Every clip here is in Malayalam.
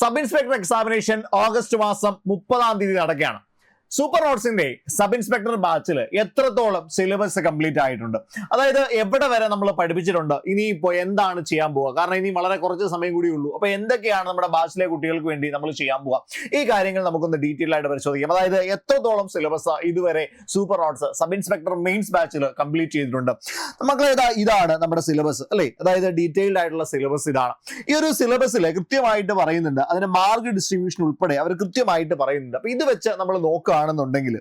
സബ് ഇൻസ്പെക്ടർ എക്സാമിനേഷൻ ഓഗസ്റ്റ് മാസം മുപ്പതാം തീയതി നടക്കുകയാണ്. സൂപ്പർ നോട്ട്സിന്റെ സബ് ഇൻസ്പെക്ടർ ബാച്ചിൽ എത്രത്തോളം സിലബസ് കംപ്ലീറ്റ് ആയിട്ടുണ്ട്? അതായത് എവിടെ വരെ നമ്മൾ പഠിപ്പിച്ചിട്ടുണ്ട്? ഇനി ഇപ്പോൾ എന്താണ് ചെയ്യാൻ പോവുക? കാരണം ഇനി വളരെ കുറച്ച് സമയം കൂടി ഉള്ളൂ. അപ്പോൾ എന്തൊക്കെയാണ് നമ്മുടെ ബാച്ചിലെ കുട്ടികൾക്ക് വേണ്ടി നമ്മൾ ചെയ്യാൻ പോവുക? ഈ കാര്യങ്ങൾ നമുക്കൊന്ന് ഡീറ്റെയിൽ ആയിട്ട് പരിശോധിക്കാം. അതായത് എത്രത്തോളം സിലബസ് ഇതുവരെ super notes sub inspector mains ബാച്ചിൽ കംപ്ലീറ്റ് ചെയ്തിട്ടുണ്ട്? മക്കളെ ഇതാ ഇതാണ് നമ്മുടെ സിലബസ് അല്ലേ? അതായത് ഡീറ്റെയിൽഡ് ആയിട്ടുള്ള സിലബസ് ഇതാണ്. ഈ ഒരു സിലബസിൽ കൃത്യമായിട്ട് പറയുന്നുണ്ട്. അതിന്റെ മാർക്ക് ഡിസ്ട്രിബ്യൂഷൻ ഉൾപ്പെടെ അവർ കൃത്യമായിട്ട് പറയുന്നുണ്ട്. അപ്പൊ ഇത് വെച്ച് നമ്മൾ നോക്കുകയാണെന്നുണ്ടെങ്കിൽ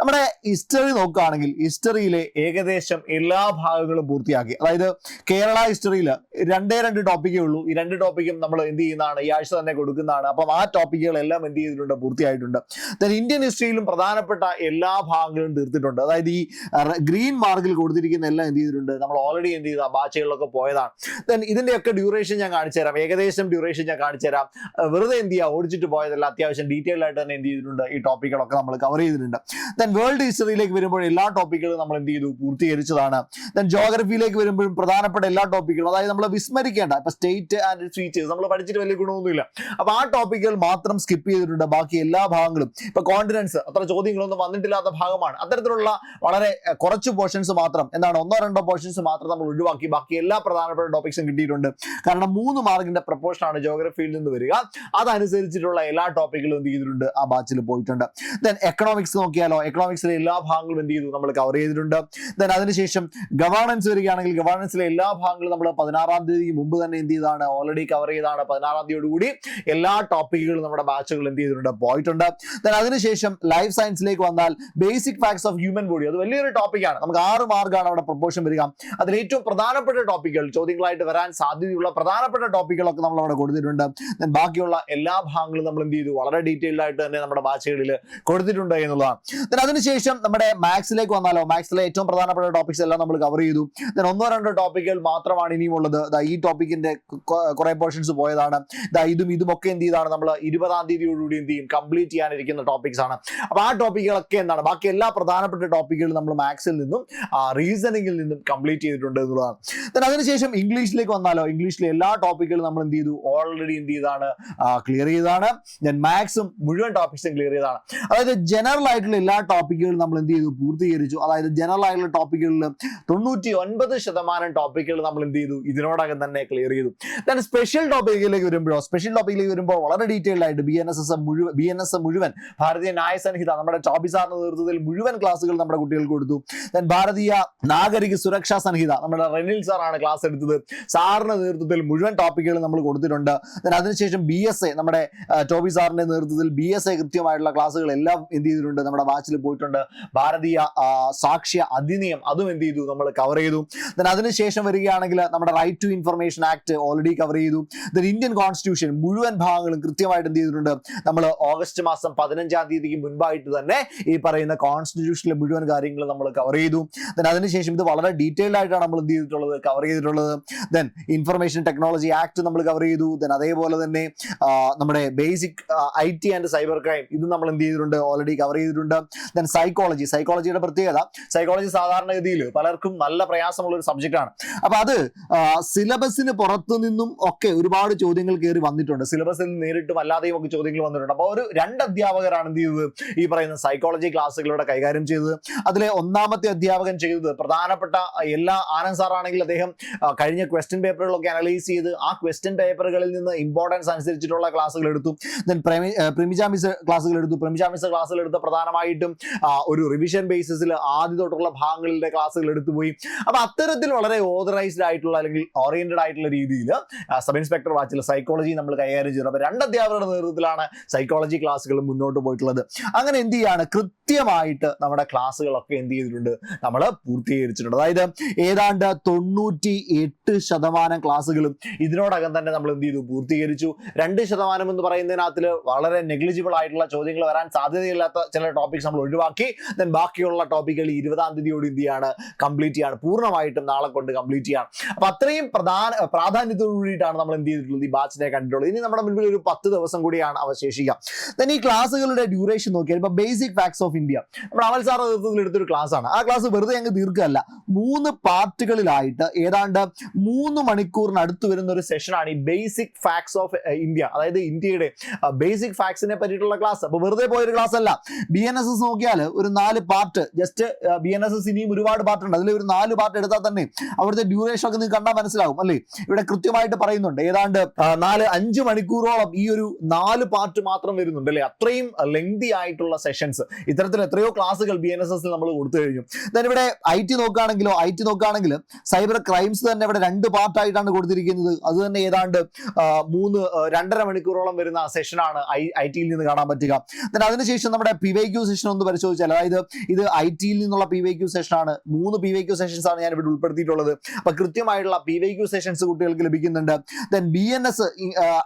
നമ്മുടെ ഹിസ്റ്ററി നോക്കുകയാണെങ്കിൽ ഹിസ്റ്ററിയിലെ ഏകദേശം എല്ലാ ഭാഗങ്ങളും പൂർത്തിയാക്കി. അതായത് കേരള ഹിസ്റ്ററിയിൽ രണ്ടേ രണ്ട് ടോപ്പിക്കേ ഉള്ളൂ. ഈ രണ്ട് ടോപ്പിക്കും നമ്മൾ എന്ത് ചെയ്യുന്നതാണ്? ഈ ആഴ്ച തന്നെ കൊടുക്കുന്നതാണ്. അപ്പം ആ ടോപ്പിക്കുകളെല്ലാം എന്ത് ചെയ്തിട്ടുണ്ട്? പൂർത്തിയായിട്ടുണ്ട്. ദെൻ ഇന്ത്യൻ ഹിസ്റ്ററിയിലും പ്രധാനപ്പെട്ട എല്ലാ ഭാഗങ്ങളും തീർത്തിട്ടുണ്ട്. അതായത് ഈ ഗ്രീൻ മാർക്കിൽ കൊടുത്തിരിക്കുന്ന എല്ലാം എന്ത് ചെയ്തിട്ടുണ്ട്? നമ്മൾ ഓൾറെഡി എന്ത് ചെയ്ത? ഭാഷകളിലൊക്കെ പോയതാണ്. ദെൻ ഇതിന്റെയൊക്കെ ഡ്യൂറേഷൻ ഞാൻ കാണിച്ചു തരാം. ഏകദേശം ഡ്യൂറേഷൻ ഞാൻ കാണിച്ചു തരാം. വെറുതെ എന്ത് ചെയ്യുക ഓടിച്ചിട്ട് പോയതല്ല. അത്യാവശ്യം ഡീറ്റെയിൽ ആയിട്ട് തന്നെ എന്ത് ചെയ്തിട്ടുണ്ട്? ഈ ടോപ്പിക്കുകളൊക്കെ നമ്മൾ കവർ ചെയ്തിട്ടുണ്ട്. ദെൻ വേൾഡ് ഹിസ്റ്ററിയിലേക്ക് വരുമ്പോൾ എല്ലാ ടോപ്പിക്കുകളും നമ്മൾ എന്ത് ചെയ്തു? പൂർത്തീകരിച്ചതാണ്. ദെൻ ജോഗ്രഫിയിലേക്ക് വരുമ്പോഴും പ്രധാനപ്പെട്ട എല്ലാ ടോപ്പിക്കുകളും അതായത് നമ്മൾ വിസ്മരിക്കേണ്ട ഇപ്പൊ സ്റ്റേറ്റ് ആൻഡ് ഫീച്ചേഴ്സ് നമ്മൾ പഠിച്ചിട്ട് വലിയ ഗുണമൊന്നുമില്ല. അപ്പൊ ആ ടോപ്പിക്കുകൾ മാത്രം സ്കിപ്പ് ചെയ്തിട്ടുണ്ട്. ബാക്കി എല്ലാ ഭാഗങ്ങളും ഇപ്പൊ കോൺഫിഡൻസ് അത്ര ചോദ്യങ്ങളൊന്നും വന്നിട്ടില്ലാത്ത ഭാഗമാണ്. അത്തരത്തിലുള്ള വളരെ കുറച്ച് പോർഷൻസ് മാത്രം എന്താണ് ഒന്നോ രണ്ടോ പോർഷൻസ് മാത്രം നമ്മൾ ഒഴിവാക്കി ബാക്കി എല്ലാ പ്രധാനപ്പെട്ട ടോപ്പിക്സും കിട്ടിയിട്ടുണ്ട്. കാരണം മൂന്ന് മാർക്കിന്റെ പ്രപ്പോർഷൻ ആണ് ജോഗ്രഫിയിൽ നിന്ന് വരിക. അതനുസരിച്ചിട്ടുള്ള എല്ലാ ടോപ്പിക്കുകളും എന്ത് ചെയ്തിട്ടുണ്ട്? ആ ബാച്ചിൽ പോയിട്ടുണ്ട്. ദെൻ എക്കണോമിക്സ് നോക്കിയാലോ എക്കണോമിക്സിലെ എല്ലാ ഭാഗങ്ങളും എന്ത് ചെയ്തു? നമ്മൾ കവർ ചെയ്തിട്ടുണ്ട്. ദെൻ അതിനുശേഷം ഗവേണൻസ് വരികയാണെങ്കിൽ ഗവേണൻസിലെ എല്ലാ ഭാഗങ്ങളും നമ്മൾ പതിനാറാം തീയതി മുമ്പ് തന്നെ എന്ത് ചെയ്താണ് ഓൾറെഡി കവർ ചെയ്താണ് പതിനാറാം തീയതിയോടുകൂടി എല്ലാ ടോപ്പിക്കുകളും നമ്മുടെ ബാച്ചുകൾ എന്ത് ചെയ്തിട്ടുണ്ട്? പോയിട്ടുണ്ട്. ദെൻ അതിനുശേഷം ലൈഫ് സയൻസിലേക്ക് വന്നാൽ basic facts of human body അത് വലിയൊരു ടോപ്പിക്കാണ് നമുക്ക് ആറ് മാർക്കാണ് അവിടെ പ്രൊപ്പോഷൻ വരിക. അതിൽ ഏറ്റവും പ്രധാനപ്പെട്ട ടോപ്പിക്കുകൾ ചോദ്യങ്ങളായിട്ട് വരാൻ സാധ്യതയുള്ള പ്രധാനപ്പെട്ട ടോപ്പിക്കുകളൊക്കെ നമ്മൾ അവിടെ കൊടുത്തിട്ടുണ്ട്. ദെൻ ബാക്കിയുള്ള എല്ലാ ഭാഗങ്ങളും നമ്മൾ എന്ത് ചെയ്തു? വളരെ ഡീറ്റെയിൽഡ് ആയിട്ട് തന്നെ നമ്മുടെ ബാച്ചുകളിൽ കൊടുത്തിട്ടുണ്ട് എന്നുള്ളതാണ്. അതിനുശേഷം നമ്മുടെ മാത്സിലേക്ക് വന്നാലോ? മാത്സിലെ ഏറ്റവും പ്രധാനപ്പെട്ട ടോപ്പിക്സ് എല്ലാം നമ്മൾ കവർ ചെയ്തു. ദെൻ ഒന്നോ രണ്ടോ ടോപ്പിക്കുകൾ മാത്രമാണ് ഇനിയും ഉള്ളത് ഈ ടോപ്പിക്കിന്റെ കുറെ പോർഷൻസ് പോയതാണ്. ഇതും ഇതുമൊക്കെ എന്ത് ചെയ്താണ്? നമ്മൾ ഇരുപതാം തീയതിയോടുകൂടി എന്ത് ചെയ്യും? കംപ്ലീറ്റ് ചെയ്യാനിരിക്കുന്ന ടോപ്പിക്സ് ആണ്. അപ്പൊ ആ ടോപ്പിക്കുകളൊക്കെ എന്താണ്? ബാക്കി എല്ലാ പ്രധാനപ്പെട്ട ടോപ്പിക്കുകളും നമ്മൾ മാത്സിൽ നിന്നും റീസണിങ്ങിൽ നിന്നും കംപ്ലീറ്റ് ചെയ്തിട്ടുണ്ട് എന്നുള്ളതാണ്. ദെൻ അതിനുശേഷം ഇംഗ്ലീഷിലേക്ക് വന്നാലോ? ഇംഗ്ലീഷിലെ എല്ലാ ടോപ്പിക്കുകളും നമ്മൾ എന്ത് ചെയ്തു? ഓൾറെഡി എന്ത് ചെയ്താണ്? ക്ലിയർ ചെയ്താണ് ദെൻ മാത്സും മുഴുവൻ ടോപ്പിക്സും ക്ലിയർ ചെയ്താണ് അതായത് ജനറൽ ആയിട്ടുള്ള എല്ലാ ടോപ്പിക്കുകളും നമ്മൾ എന്ത് ചെയ്തു? പൂർത്തീകരിച്ചു. അതായത് ജനറൽ ആയിട്ടുള്ള ടോപ്പിക്കുകളിൽ തൊണ്ണൂറ്റി ഒൻപത് ശതമാനം ടോപ്പിക്കുകൾ നമ്മൾ എന്ത് ചെയ്തു? ഇതിനോടകം തന്നെ ക്ലിയർ ചെയ്തു. ദാൻ സ്പെഷ്യൽ ടോപ്പിക്കിലേക്ക് വരുമ്പോഴോ? സ്പെഷ്യൽ ടോപ്പിക്കിലേക്ക് വരുമ്പോൾ വളരെ ഡീറ്റെയിൽഡ് ആയിട്ട് ബി എൻ എസ് എസ് മുഴുവൻ ബി എൻ എസ് മുഴുവൻ ഭാരതീയ ന്യായ സംഹിത നമ്മുടെ ടോപ്പി സാറിന്റെ നേതൃത്വത്തിൽ മുഴുവൻ ക്ലാസ്സുകൾ നമ്മുടെ കുട്ടികൾക്ക് കൊടുത്തു. ദെൻ ഭാരതീയ നാഗരിക സുരക്ഷാ സംഹിത നമ്മുടെ റെനിൽ സാറാണ് ക്ലാസ് എടുത്തത്. സാറിന്റെ നേതൃത്വത്തിൽ മുഴുവൻ ടോപ്പിക്കുകൾ നമ്മൾ കൊടുത്തിട്ടുണ്ട്. ദെൻ അതിനുശേഷം ബി എസ് എ നമ്മുടെ ടോബി സാറിന്റെ നേതൃത്വത്തിൽ ബി എസ് എ കൃത്യമായിട്ടുള്ള ക്ലാസ്സുകൾ എല്ലാം എന്ത് ചെയ്തിട്ടുണ്ട്? നമ്മുടെ വാച്ചിൽ പോയിട്ടുണ്ട്. ഭാരതീയ സാക്ഷ്യ അധിനിയം അതും എന്ത് ചെയ്തു? നമ്മൾ കവർ ചെയ്തു. ദൻ അതിനുശേഷം വരികയാണെങ്കിൽ നമ്മുടെ right to information act already cover ചെയ്തു. ദൻ ഇന്ത്യൻ കോൺസ്റ്റിറ്റ്യൂഷൻ മുഴുവൻ ഭാഗങ്ങളും കൃത്യമായിട്ട് എന്ത് ചെയ്തിട്ടുണ്ട്? നമ്മൾ ഓഗസ്റ്റ് മാസം പതിനഞ്ചാം തീയതിക്ക് മുൻപായിട്ട് തന്നെ ഈ പറയുന്ന കോൺസ്റ്റിറ്റ്യൂഷനിലെ മുഴുവൻ കാര്യങ്ങളും നമ്മൾ കവർ ചെയ്തു. ദെൻ അതിനുശേഷം ഇത് വളരെ ഡീറ്റെയിൽഡ് ആയിട്ടാണ് നമ്മൾ എന്ത് ചെയ്തിട്ടുള്ളത്? കവർ ചെയ്തിട്ടുള്ളത്. ദൻ ഇൻഫർമേഷൻ ടെക്നോളജി ആക്ട് നമ്മൾ കവർ ചെയ്തു. ദൻ അതേപോലെ തന്നെ നമ്മുടെ basic I T and cyber crime ഇത് നമ്മൾ എന്ത് ചെയ്തിട്ടുണ്ട്? ഓൾറെഡി കവർ ചെയ്തിട്ടുണ്ട്. ദെൻ സൈക്കോളജി സൈക്കോളജിയുടെ പ്രത്യേകത സൈക്കോളജി സാധാരണഗതിയിൽ പലർക്കും നല്ല പ്രയാസമുള്ള ഒരു സബ്ജക്റ്റ് ആണ്. അപ്പൊ അത് സിലബസിന് പുറത്തു നിന്നും ഒക്കെ ഒരുപാട് ചോദ്യങ്ങൾ കയറി വന്നിട്ടുണ്ട്. സിലബസിൽ നേരിട്ടും അല്ലാതെയും ഒക്കെ ചോദ്യങ്ങൾ വന്നിട്ടുണ്ട്. അപ്പോൾ ഒരു രണ്ട് അധ്യാപകരാണ് എന്ത് ചെയ്തത്? ഈ പറയുന്ന സൈക്കോളജി ക്ലാസ്സുകളിലൂടെ കൈകാര്യം ചെയ്തത്. അതിലെ ഒന്നാമത്തെ അധ്യാപകൻ ചെയ്തത് പ്രധാനപ്പെട്ട എല്ലാ ആനന്ദ് സാറാണെങ്കിൽ അദ്ദേഹം കഴിഞ്ഞ ക്വസ്റ്റ്യൻ പേപ്പറുകളൊക്കെ അനലൈസ് ചെയ്ത് ആ ക്വസ്റ്റ്യൻ പേപ്പറുകളിൽ നിന്ന് ഇമ്പോർട്ടൻസ് അനുസരിച്ചിട്ടുള്ള ക്ലാസ്സുകൾ എടുത്തു. ദെൻ പ്രിമിജ മിസ് ക്ലാസ്സുകൾ എടുത്തു. പ്രിമിജ മിസ് ക്ലാസ്സുകൾ എടുത്ത പ്രധാനമായിട്ടും ഒരു റിവിഷൻ ബേസിസിൽ ആദ്യ തൊട്ടുള്ള ഭാഗങ്ങളിലെ ക്ലാസ്സുകൾ എടുത്തു പോയി. അപ്പൊ അത്തരത്തിൽ വളരെ ഓതറൈസ്ഡ് ആയിട്ടുള്ള അല്ലെങ്കിൽ ഓറിയന്റഡ് ആയിട്ടുള്ള രീതിയിൽ സബ് ഇൻസ്പെക്ടർ വാച്ചിൽ സൈക്കോളജി നമ്മൾ കൈകാര്യം ചെയ്തു. അപ്പൊ രണ്ട് അധ്യാപകരുടെ നേതൃത്വത്തിലാണ് സൈക്കോളജി ക്ലാസ്സുകൾ മുന്നോട്ട് പോയിട്ടുള്ളത്. അങ്ങനെ എന്ത് ചെയ്യാണ്? കൃത്യമായിട്ട് നമ്മുടെ ക്ലാസ്സുകളൊക്കെ എന്ത് ചെയ്തിട്ടുണ്ട്? നമ്മൾ പൂർത്തീകരിച്ചിട്ടുണ്ട്. അതായത് ഏതാണ്ട് തൊണ്ണൂറ്റി എട്ട് ശതമാനം ക്ലാസ്സുകളും ഇതിനോടകം തന്നെ നമ്മൾ എന്ത് ചെയ്തു? പൂർത്തീകരിച്ചു. രണ്ട് ശതമാനം എന്ന് പറയുന്നതിനകത്തിൽ വളരെ നെഗ്ലിജിബിൾ ആയിട്ടുള്ള ചോദ്യങ്ങൾ വരാൻ സാധ്യതയുള്ള ആവശ്യമില്ലാത്ത ചില ടോപ്പിക്സ് നമ്മൾ ഒഴിവാക്കി. ദെൻ ബാക്കിയുള്ള ടോപ്പിക്കുകൾ ഇരുപതാം തീയതിയോട് എന്ത് ചെയ്യാണ് കംപ്ലീറ്റ് ചെയ്യാണ്. പൂർണമായിട്ടും നാളെ കൊണ്ട് കംപ്ലീറ്റ് ചെയ്യാണ്. അപ്പൊ അത്രയും പ്രധാന പ്രാധാന്യത്തോടു കൂടിയിട്ടാണ് നമ്മൾ എന്ത് ചെയ്തിട്ടുള്ളത്? ഈ ബാച്ചിനെ കണ്ടിട്ടുള്ളത്. ഇനി നമ്മുടെ മുൻപിൽ ഒരു പത്ത് ദിവസം കൂടിയാണ് അവശേഷിക്കുക. ദെൻ ഈ ക്ലാസ്സുകളുടെ ഡ്യൂറേഷൻ നോക്കിയാൽ ഇപ്പൊ ബേസിക് ഫാക്ട്സ് ഓഫ് ഇന്ത്യ നമ്മൾ അവൽ സാർ നേതൃത്വത്തിൽ എടുത്തൊരു ക്ലാസ് ആണ്. ആ ക്ലാസ് വെറുതെ അങ്ങ് ദീർഘമല്ല മൂന്ന് പാർട്ടുകളിലായിട്ട് ഏതാണ്ട് മൂന്ന് മണിക്കൂറിനടുത്ത് വരുന്ന ഒരു സെഷനാണ് ഈ ബേസിക് ഫാക്ട്സ് ഓഫ് ഇന്ത്യ അതായത് ഇന്ത്യയുടെ ബേസിക് ഫാക്ട്സിനെ പറ്റിയിട്ടുള്ള ക്ലാസ് അപ്പൊ വെറുതെ പോയൊരു ക്ലാസ് അല്ല. ബി എൻ എസ് എസ് നോക്കിയാൽ ഒരു നാല് part just B N S S ഇനിയും ഒരുപാട് പാർട്ട് ഉണ്ട്. അതിൽ ഒരു നാല് പാർട്ട് എടുത്താൽ തന്നെ അവിടുത്തെ ഡ്യൂറേഷൻ ഒക്കെ നിങ്ങൾക്ക് കണ്ടാൽ മനസ്സിലാകും അല്ലേ? ഇവിടെ കൃത്യമായിട്ട് പറയുന്നുണ്ട് ഏതാണ്ട് നാല് അഞ്ച് മണിക്കൂറോളം ഈ ഒരു നാല് പാർട്ട് മാത്രം വരുന്നുണ്ട് അല്ലേ? അത്രയും ലെങ്തി ആയിട്ടുള്ള സെഷൻസ് ഇത്തരത്തിൽ എത്രയോ ക്ലാസ്സുകൾ ബി എൻ എസ് എസിൽ നമ്മൾ കൊടുത്തു കഴിഞ്ഞു. ദാൻ ഇവിടെ ഐ ടി നോക്കുകയാണെങ്കിലോ ഐ ടി നോക്കുകയാണെങ്കിൽ സൈബർ ക്രൈംസ് തന്നെ ഇവിടെ രണ്ട് പാർട്ടായിട്ടാണ് കൊടുത്തിരിക്കുന്നത്. അത് തന്നെ ഏതാണ്ട് മൂന്ന് രണ്ടര മണിക്കൂറോളം വരുന്ന സെഷനാണ് ഐ ഐ ടിയിൽ നിന്ന് കാണാൻ പറ്റുക. Then അതിനുശേഷം നമ്മുടെ പി വൈ ക്യൂ സെഷൻ ഒന്ന് പരിശോധിച്ചാൽ അതായത് ഇത് ഐ ടിയിൽ നിന്നുള്ള പി വൈ ക്യൂ സെഷനാണ് മൂന്ന് പി വൈ ക്യൂ സെഷൻസ് ആണ് ഞാൻ ഇവിടെ ഉൾപ്പെടുത്തിയിട്ടുള്ളത്. അപ്പൊ കൃത്യമായിട്ടുള്ള പി വൈ ക്യൂ സെഷൻസ് കുട്ടികൾക്ക് ലഭിക്കുന്നുണ്ട്. ദെൻ ബി എൻ എസ്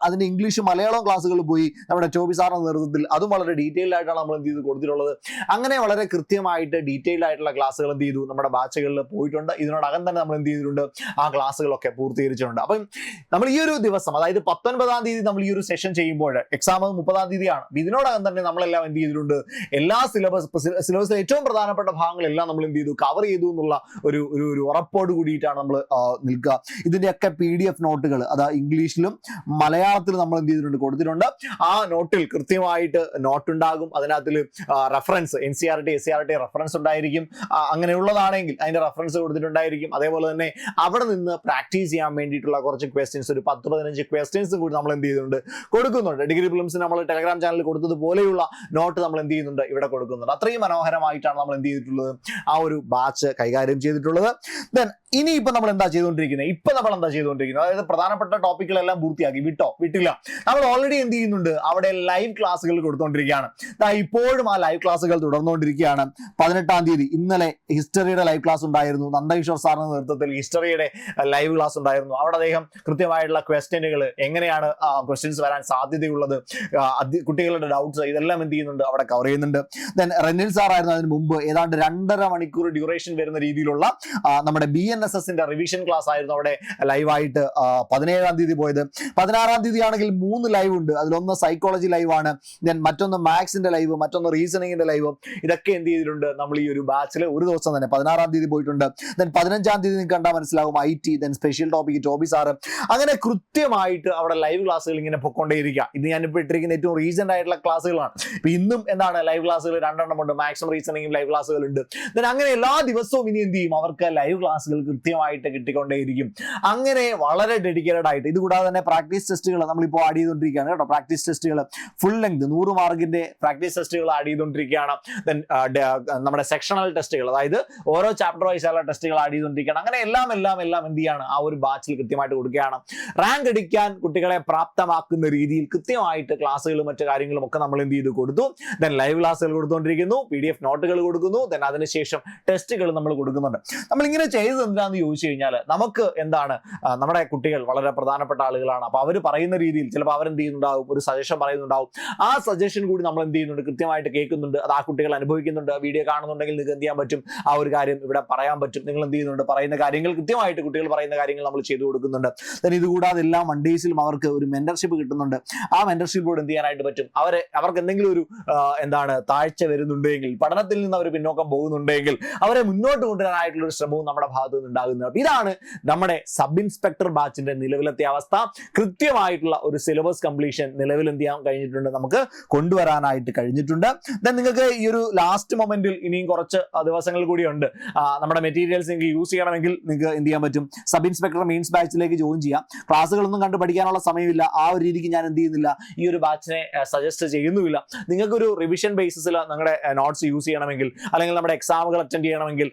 അതിന്റെ ഇംഗ്ലീഷ് മലയാളം ക്ലാസ്സുകൾ പോയി നമ്മുടെ ചോബി സാറിന്റെ നേതൃത്വത്തിൽ. അതും വളരെ ഡീറ്റെയിൽഡ് ആയിട്ടാണ് നമ്മൾ എന്ത് ചെയ്ത് കൊടുത്തിട്ടുള്ളത്. അങ്ങനെ വളരെ കൃത്യമായിട്ട് ഡീറ്റെയിൽഡ് ആയിട്ടുള്ള ക്ലാസ്സുകൾ എന്ത് ചെയ്തു? നമ്മുടെ ബാച്ചുകളിൽ പോയിട്ടുണ്ട്. ഇതിനോടകം തന്നെ നമ്മൾ എന്ത് ചെയ്തിട്ടുണ്ട്? ആ ക്ലാസ്സുകളൊക്കെ പൂർത്തീകരിച്ചിട്ടുണ്ട്. അപ്പം നമ്മൾ ഈ ഒരു ദിവസം അതായത് പത്തൊൻപതാം തീയതി നമ്മൾ ഈ ഒരു സെഷൻ ചെയ്യുമ്പോൾ എക്സാം മുപ്പതാം തീയതിയാണ്. ഇതിനോടകം തന്നെ നമ്മളെല്ലാം എന്ത് ചെയ്തിട്ടുണ്ട് എല്ലാ സിലബസ് സിലബസിലെ ഏറ്റവും പ്രധാനപ്പെട്ട ഭാഗങ്ങളെല്ലാം നമ്മൾ എന്ത് ചെയ്തു? കവർ ചെയ്തു എന്നുള്ള ഒരു ഒരു ഒരു ഉറപ്പോട് കൂടിയിട്ടാണ് നമ്മൾ നിൽക്കുക. ഇതിന്റെയൊക്കെ പി ഡി എഫ് നോട്ടുകൾ അതാ ഇംഗ്ലീഷിലും മലയാളത്തിലും നമ്മൾ എന്ത് ചെയ്തിട്ടുണ്ട്? കൊടുത്തിട്ടുണ്ട്. ആ നോട്ടിൽ കൃത്യമായിട്ട് നോട്ട് ഉണ്ടാകും. അതിനകത്തിൽ reference N C R T S C R T reference ഉണ്ടായിരിക്കും. അങ്ങനെയുള്ളതാണെങ്കിൽ അതിന്റെ റെഫറൻസ് കൊടുത്തിട്ടുണ്ടായിരിക്കും. അതേപോലെ തന്നെ അവിടെ നിന്ന് പ്രാക്ടീസ് ചെയ്യാൻ വേണ്ടിയിട്ടുള്ള കുറച്ച് ക്വസ്റ്റ്യൻസ് ഒരു പത്ത് പതിനഞ്ച് ക്വസ്റ്റ്യൻസ് കൂടി നമ്മൾ എന്ത് ചെയ്തിട്ടുണ്ട്? കൊടുക്കുന്നുണ്ട്. ഡിഗ്രി ഫിലിംസ് നമ്മൾ ടെലഗ്രാം ചാനലിൽ കൊടുത്തതുപോലെയുള്ള നോട്ട് നമ്മൾ എന്ത് ചെയ്യുന്നുണ്ട്? ഇവിടെ കൊടുക്കുന്നുണ്ട്. അത്രയും മനോഹരമായിട്ടാണ് നമ്മൾ എന്ത് ചെയ്തിട്ടുള്ളത്? ആ ഒരു ബാച്ച് കൈകാര്യം ചെയ്തിട്ടുള്ളത്. ദെൻ ഇനി ഇപ്പൊ നമ്മൾ എന്താ ചെയ്തുകൊണ്ടിരിക്കുന്നത്? ഇപ്പൊ നമ്മൾ എന്താ ചെയ്തുകൊണ്ടിരിക്കുന്നത്? അതായത് പ്രധാനപ്പെട്ട ടോപ്പിക്കുകളെല്ലാം പൂർത്തിയാക്കി. വിട്ടോ? വിട്ടില്ല. നമ്മൾ ഓൾറെഡി എന്ത് ചെയ്യുന്നുണ്ട്? അവിടെ ലൈവ് ക്ലാസ്സുകൾ കൊടുത്തുകൊണ്ടിരിക്കുകയാണ് ദാ ഇപ്പോഴും ആ ലൈവ് ക്ലാസ്സുകൾ തുടർന്നുകൊണ്ടിരിക്കുകയാണ് പതിനെട്ടാം തീയതി ഇന്നലെ ഹിസ്റ്ററിയുടെ ലൈവ് ക്ലാസ് ഉണ്ടായിരുന്നു. നന്ദകിഷോർ സാറിന്റെ നേതൃത്വത്തിൽ ഹിസ്റ്ററിയുടെ ലൈവ് ക്ലാസ് ഉണ്ടായിരുന്നു. അവിടെ അദ്ദേഹം കൃത്യമായിട്ടുള്ള ക്വസ്റ്റ്യനുകൾ എങ്ങനെയാണ് ക്വസ്റ്റ്യൻസ് വരാൻ സാധ്യതയുള്ളത് കുട്ടികളുടെ ഡൗട്ട്സ് ഇതെല്ലാം എന്ത് ചെയ്യുന്നുണ്ട്? അവിടെ കവർ ചെയ്യുന്നുണ്ട്. ദെൻ റെനിൽ സാറായിരുന്നു അതിന് മുമ്പ്. ഏതാണ്ട് രണ്ടര മണിക്കൂർ ഡ്യൂറേഷൻ വരുന്ന രീതിയിലുള്ള നമ്മുടെ ബി എൻ എസ് എസിന്റെ റിവിഷൻ ക്ലാസ് ആയിരുന്നു അവിടെ ലൈവായിട്ട് പതിനേഴാം തീയതി പോയത്. പതിനാറാം തീയതി ആണെങ്കിൽ മൂന്ന് ലൈവ് ഉണ്ട്. അതിലൊന്ന് സൈക്കോളജി ലൈവ് ആണ്. ദെൻ മറ്റൊന്ന് മാത്സിന്റെ ലൈവ് മറ്റൊന്ന് റീസണിങ്ങിന്റെ ലൈവ് ഇതൊക്കെ എന്ത് ചെയ്തിട്ടുണ്ട്? നമ്മൾ ഈ ഒരു ബാച്ചിൽ ഒരു ദിവസം തന്നെ പതിനാറാം തീയതി പോയിട്ടുണ്ട്. ദെൻ പതിനഞ്ചാം തീയതി നിങ്ങൾക്ക് കണ്ടാൽ മനസ്സിലാകും I T then special topic Toby sir അങ്ങനെ കൃത്യമായിട്ട് അവിടെ ലൈവ് ക്ലാസ്സുകൾ ഇങ്ങനെ പൊക്കൊണ്ടേയിരിക്കുക ഇത് ഞാനിപ്പോൾ ഇട്ടിരിക്കുന്ന ഏറ്റവും റീസെന്റ് ആയിട്ടുള്ള ക്ലാസ്സുകളാണ് ഇപ്പൊ ഇന്നും എന്താണ് ലൈവ് ക്ലാസ്സുകൾ രണ്ടെണ്ണം ഉണ്ട് മാക്സിമം റീസണിങ്ങും ലൈവ് ക്ലാസ്സുകൾ ഉണ്ട് ദെൻ അങ്ങനെ എല്ലാ ദിവസവും ഇനി എന്ത് ചെയ്യും? അവർക്ക് ലൈവ് ക്ലാസ്സുകൾ കൃത്യമായിട്ട് കിട്ടിക്കൊണ്ടേയിരിക്കും. അങ്ങനെ വളരെ ഡെഡിക്കേറ്റഡ് ആയിട്ട് ഇത് കൂടാതെ തന്നെ പ്രാക്ടീസ് ടെസ്റ്റുകൾ നമ്മളിപ്പോൾ ആഡ് ചെയ്തുകൊണ്ടിരിക്കുകയാണ് കേട്ടോ. പ്രാക്ടീസ് ടെസ്റ്റുകൾ ഫുൾ ലെങ്ത് നൂറ് മാർക്കിന്റെ പ്രാക്ടീസ് ടെസ്റ്റുകൾ ആഡ് ചെയ്തുകൊണ്ടിരിക്കുകയാണ് ദെൻ നമ്മുടെ സെക്ഷണൽ ടെസ്റ്റുകൾ അതായത് ഓരോ ചാപ്റ്റർ വൈസ് വൈസുള്ള ടെസ്റ്റുകൾ ആഡ് ചെയ്തുകൊണ്ടിരിക്കുകയാണ് അങ്ങനെ എല്ലാം എല്ലാം എല്ലാം എന്ത് ചെയ്യാണ്? ആ ഒരു ബാച്ചിൽ കൃത്യമായിട്ട് കൊടുക്കുകയാണ്. റാങ്ക് അടിക്കാൻ കുട്ടികളെ പ്രാപ്തമാക്കുന്ന രീതിയിൽ കൃത്യമായിട്ട് ക്ലാസ്സുകളും മറ്റു കാര്യങ്ങളും ഒക്കെ നമ്മൾ എന്ത് ചെയ്ത്? കൊടുത്തു. ദെൻ ലൈവ് ക്ലാസ്സുകൾ കൊടുത്തുകൊണ്ടിരിക്കുന്നു പി ഡി എഫ് നോട്ടുകൾ കൊടുക്കുന്നു. ദെൻ അതിനുശേഷം ടെസ്റ്റുകൾ നമ്മൾ കൊടുക്കുന്നുണ്ട്. നമ്മൾ ഇങ്ങനെ ചെയ്തത് എന്താണെന്ന് ചോദിച്ചു കഴിഞ്ഞാൽ നമുക്ക് എന്താണ് നമ്മുടെ കുട്ടികൾ വളരെ പ്രധാനപ്പെട്ട ആളുകളാണ്. അപ്പൊ അവർ പറയുന്ന രീതിയിൽ ചിലപ്പോൾ അവരെന്ത് ചെയ്യുന്നുണ്ടാവും? ഒരു സജഷൻ പറയുന്നുണ്ടാവും. ആ സജഷൻ കൂടി നമ്മൾ എന്ത് ചെയ്യുന്നുണ്ട്? കൃത്യമായിട്ട് കേൾക്കുന്നുണ്ട്. അത് ആ കുട്ടികൾ അനുഭവിക്കുന്നുണ്ട്. വീഡിയോ കാണുന്നുണ്ടെങ്കിൽ നിങ്ങൾക്ക് എന്ത് ചെയ്യാൻ പറ്റും? ആ ഒരു കാര്യം ഇവിടെ പറയാൻ പറ്റും. നിങ്ങൾ എന്ത് ചെയ്യുന്നുണ്ട്? പറയുന്ന കാര്യങ്ങൾ കൃത്യമായിട്ട് കുട്ടികൾ പറയുന്ന കാര്യങ്ങൾ നമ്മൾ ചെയ്തു കൊടുക്കുന്നുണ്ട്. then ഇതുകൂടാതെ എല്ലാ മൺഡേസിലും അവർക്ക് ഒരു മെന്റർഷിപ്പ് കിട്ടുന്നുണ്ട്. ആ മെന്റർഷിപ്പോട് എന്ത് ചെയ്യാനായിട്ട് പറ്റും? അവരെ അവർക്ക് എന്തെങ്കിലും ഒരു എന്താണ് താഴ്ച വരുന്നുണ്ടെങ്കിൽ പഠനത്തിൽ നിന്ന് അവർ പിന്നോക്കം പോകുന്നുണ്ടെങ്കിൽ അവരെ മുന്നോട്ട് കൊണ്ടുവരാനായിട്ടുള്ള ഒരു ശ്രമവും നമ്മുടെ ഭാഗത്തു നിന്ന് ഉണ്ടാകുന്നത്. ഇതാണ് നമ്മുടെ സബ് ഇൻസ്പെക്ടർ ബാച്ചിന്റെ നിലവിലത്തെ അവസ്ഥ. കൃത്യമായിട്ടുള്ള ഒരു സിലബസ് കംപ്ലീഷൻ നിലവിൽ എന്ത് ചെയ്യാൻ കഴിഞ്ഞിട്ടുണ്ട് നമുക്ക് കൊണ്ടുവരാനായിട്ട് കഴിഞ്ഞിട്ടുണ്ട്. ദെൻ നിങ്ങൾക്ക് ഈ ഒരു ലാസ്റ്റ് മൊമെന്റിൽ ഇനിയും കുറച്ച് ദിവസങ്ങൾ കൂടിയുണ്ട് നമ്മുടെ മെറ്റീരിയൽസ് നിങ്ങൾക്ക് യൂസ് ചെയ്യണമെങ്കിൽ നിങ്ങൾക്ക് എന്ത് ചെയ്യാൻ പറ്റും? സബ് ഇൻസ്പെക്ടർ മെയിൻസ് ബാച്ചിലേക്ക് ജോയിൻ ചെയ്യാം. ക്ലാസ്സുകളൊന്നും കണ്ട് പഠിക്കാനുള്ള സമയമില്ല. ആ ഒരു രീതിക്ക് ഞാൻ എന്ത് ചെയ്യുന്നില്ല. ഈ ഒരു ബാച്ചിനെ സജസ്റ്റ് ചെയ്യുന്നുമില്ല. നിങ്ങൾക്കൊരു റിവിഷൻ ബേസിസിൽ നിങ്ങളുടെ നോട്ട്സ് യൂസ് ചെയ്യണമെങ്കിൽ അല്ലെങ്കിൽ നമ്മുടെ എക്സാമുകൾ അറ്റൻഡ് ചെയ്യണമെങ്കിൽ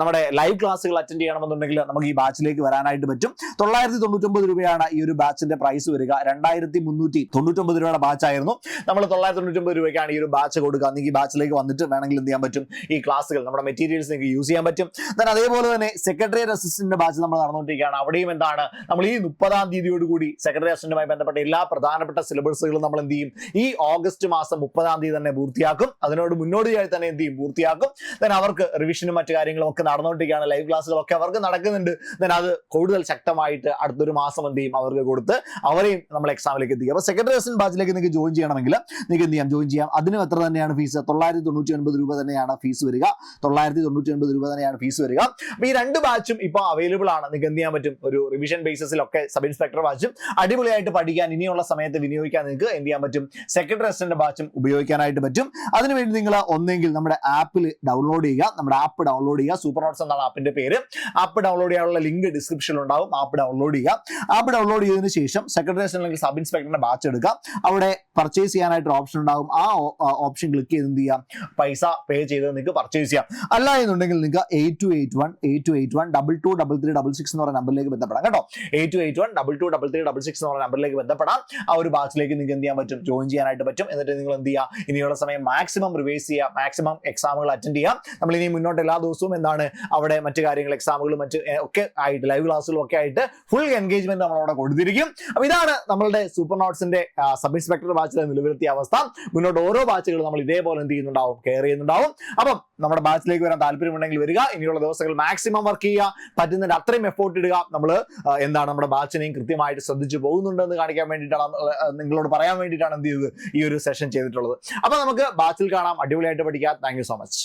നമ്മുടെ ലൈവ് ക്ലാസ്സുകൾ അറ്റൻഡ് ചെയ്യണം ചെയ്യണമെന്നുണ്ടെങ്കിൽ നമുക്ക് ഈ ബാച്ചിലേക്ക് വരാനായിട്ട് പറ്റും. തൊള്ളായിരത്തി തൊണ്ണൂറ്റൊമ്പത് രൂപയാണ് ഈ ഒരു ബാച്ചിന്റെ പ്രൈസ് വരിക. രണ്ടായിരത്തി മുന്നൂറ്റി തൊണ്ണൂറ്റൊമ്പത് രൂപയുടെ ബാച്ച് ആയിരുന്നു. നമ്മൾ തൊള്ളായിരത്തി തൊണ്ണൂറ്റൊമ്പത് രൂപയ്ക്കാണ് ഈ ഒരു ബാച്ച് കൊടുക്കുക. നിങ്ങൾക്ക് ഈ ബാച്ചിലേക്ക് വന്നിട്ട് വേണമെങ്കിൽ എന്ത് ചെയ്യാൻ പറ്റും? ഈ ക്ലാസ്സുകൾ നമ്മുടെ മെറ്റീരിയൽസ് നിങ്ങൾക്ക് യൂസ് ചെയ്യാൻ പറ്റും. Then അതേപോലെ തന്നെ സെക്രട്ടറിയേറ്റ് അസിസ്റ്റന്റിന്റെ ബാച്ച് നമ്മൾ നടന്നുകൊണ്ടിരിക്കുകയാണ്. അവിടെയും എന്താണ്? നമ്മൾ ഈ മുപ്പതാം തീയതിയോട് കൂടി സെക്രട്ടറി അസിസ്റ്റന്റുമായി ബന്ധപ്പെട്ട എല്ലാ പ്രധാനപ്പെട്ട സിലബസുകളും നമ്മൾ എന്ത് ചെയ്യും? ഈ ഓഗസ്റ്റ് മാസം മുപ്പതാം തീയതി തന്നെ പൂർത്തിയാക്കും. അതിനോട് മുന്നോടിയായി തന്നെ എന്ത് ചെയ്യും? പൂർത്തിയാക്കും. Then അവർക്ക് റിവിഷനും മറ്റു കാര്യങ്ങളും ഒക്കെ നടന്നുകൊണ്ടിരിക്കുകയാണ്. ലൈവ് ക്ലാസ്സുകളൊക്കെ അവർക്ക് നടക്കുന്നുണ്ട് ദെൻ അത് കൂടുതൽ ശക്തമായിട്ട് അടുത്തൊരു മാസം എന്ത് ചെയ്യും? അവർക്ക് കൊടുത്ത് അവരെയും നമ്മൾ എക്സാമിലേക്ക് എത്തിക്കുക അപ്പോൾ സെക്രട്ടറി അസിസ്റ്റന്റ് ബാച്ചിലേക്ക് നിങ്ങൾക്ക് ജോയിൻ ചെയ്യണമെങ്കിൽ നിങ്ങൾക്ക് എന്ത് ചെയ്യാം? ജോയിൻ ചെയ്യാം. അതിനും എത്ര തന്നെയാണ് ഫീസ് തൊള്ളായിരത്തി തൊണ്ണൂറ്റി ഒൻപത് രൂപ തന്നെയാണ് ഫീസ് വരിക. തൊള്ളായിരത്തി തൊണ്ണൂറ്റി ഒൻപത് രൂപ തന്നെയാണ് ഫീസ് വരിക. അപ്പോൾ ഈ രണ്ട് ബാച്ചും ഇപ്പോൾ അവൈലബിൾ ആണ്. നിങ്ങൾക്ക് എന്ത് ചെയ്യാൻ പറ്റും? ഒരു റിവിഷൻ ബേസിസിലൊക്കെ സബ് ഇൻസ്പെക്ടർ ബാച്ചും അടിപൊളിയായിട്ട് പഠിക്കാൻ ഇനിയുള്ള സമയത്ത് വിനിയോഗിക്കാൻ നിങ്ങൾക്ക് എന്ത് ചെയ്യാൻ പറ്റും? സെക്രട്ടറി അസിസ്റ്റന്റ് ബാച്ചും ഉപയോഗിക്കാനായിട്ട് പറ്റും. അതിനുവേണ്ടി നിങ്ങൾ ഒന്നെങ്കിൽ നമ്മുടെ ആപ്പിൽ ഡൗൺലോഡ് ചെയ്യുക. നമ്മുടെ ആപ്പ് ഡൗൺലോഡ് ചെയ്യുക. സൂപ്പർ നോട്ട്സ് എന്നാണ് ആപ്പിന്റെ പേര്. ആപ്പ് ഡൗൺലോഡ് ചെയ്യാനുള്ള ലിങ്ക് ഡിസ്ക്രിപ്ഷനിൽ ഉണ്ടാവും. ആപ്പ് ഡൗൺലോഡ് ചെയ്യുക. ആപ്പ് ഡൗൺലോഡ് ചെയ്തതിനു ശേഷം സെക്രട്ടറി അല്ലെങ്കിൽ സബ് ഇൻസ്പെക്ടറിന്റെ ബാച്ച് എടുക്കുക. അവിടെ പർച്ചേസ് ചെയ്യാനായിട്ട് ഓപ്ഷൻ ഉണ്ടാവും. ആ ഓപ്ഷൻ ക്ലിക്ക് ചെയ്ത് എന്ത് ചെയ്യാം? പൈസ പേ ചെയ്ത് നിങ്ങൾക്ക് പർച്ചേസ് ചെയ്യാം. അല്ല എന്നുണ്ടെങ്കിൽ നിങ്ങൾക്ക് eight two eight one eight two eight one double two double three double six എന്ന് പറയുന്ന നമ്പറിലേക്ക് ബന്ധപ്പെടാം. കേട്ടോ? Eight two eight one double two double three double six എന്ന് പറയുന്ന നമ്പറിലേക്ക് ബന്ധപ്പെടാം. ആ ഒരു ബാച്ചിലേക്ക് നിങ്ങൾക്ക് എന്ത് ചെയ്യാൻ പറ്റും? ജോയിൻ ചെയ്യാനായിട്ട് പറ്റും. എന്നിട്ട് നിങ്ങൾ എന്ത് ചെയ്യുക ഇനിയുള്ള സമയം മാക്സിമം റിവൈസ് ചെയ്യുക. മാക്സിമം എക്സാമുകൾ അറ്റൻഡ് ചെയ്യാം നമ്മൾ ഇനി മുന്നോട്ട് എല്ലാ ദിവസവും എന്താണ്? അവിടെ മറ്റു കാര്യങ്ങൾ എക്സാമുകളും മറ്റ് ഒക്കെ ആയിട്ട് ലൈവ് ക്ലാസ്സുകളും ഒക്കെ ആയിട്ട് ഫുൾ എൻഗേജ്മെന്റ് നമ്മൾ അവിടെ കൊടുത്തിരിക്കും. അപ്പൊ ഇതാണ് നമ്മളുടെ സൂപ്പർ നോട്ട്സിന്റെ സബ് ഇൻസ്പെക്ടർ ബാച്ചിലെ നിലവിലെത്തിയ അവസ്ഥ. മുന്നോട്ട് ഓരോ ബാച്ചുകളും നമ്മൾ ഇതേപോലെ എന്ത് ചെയ്യുന്നുണ്ടാവും കെയർ ചെയ്യുന്നുണ്ടാവും. അപ്പം നമ്മുടെ ബാച്ചിലേക്ക് വരാൻ താല്പര്യമുണ്ടെങ്കിൽ വരിക. ഇനിയുള്ള ദിവസങ്ങൾ മാക്സിമം വർക്ക് ചെയ്യുക. പറ്റുന്നതിന്റെ അത്രയും എഫോർട്ട് ഇടുക. നമ്മൾ എന്താണ് നമ്മുടെ ബാച്ചിനെയും കൃത്യമായിട്ട് ശ്രദ്ധിച്ചു പോകുന്നുണ്ടെന്ന് കാണിക്കാൻ വേണ്ടിയിട്ടാണ് നിങ്ങളോട് പറയാൻ വേണ്ടിയിട്ടാണ് എന്ത് ചെയ്തത് ഈ ഒരു സെഷൻ ചെയ്തിട്ടുള്ളത്. അപ്പൊ നമുക്ക് ബാച്ചിൽ കാണാം. അടിപൊളിയായിട്ട് പഠിക്കാം. Thank so much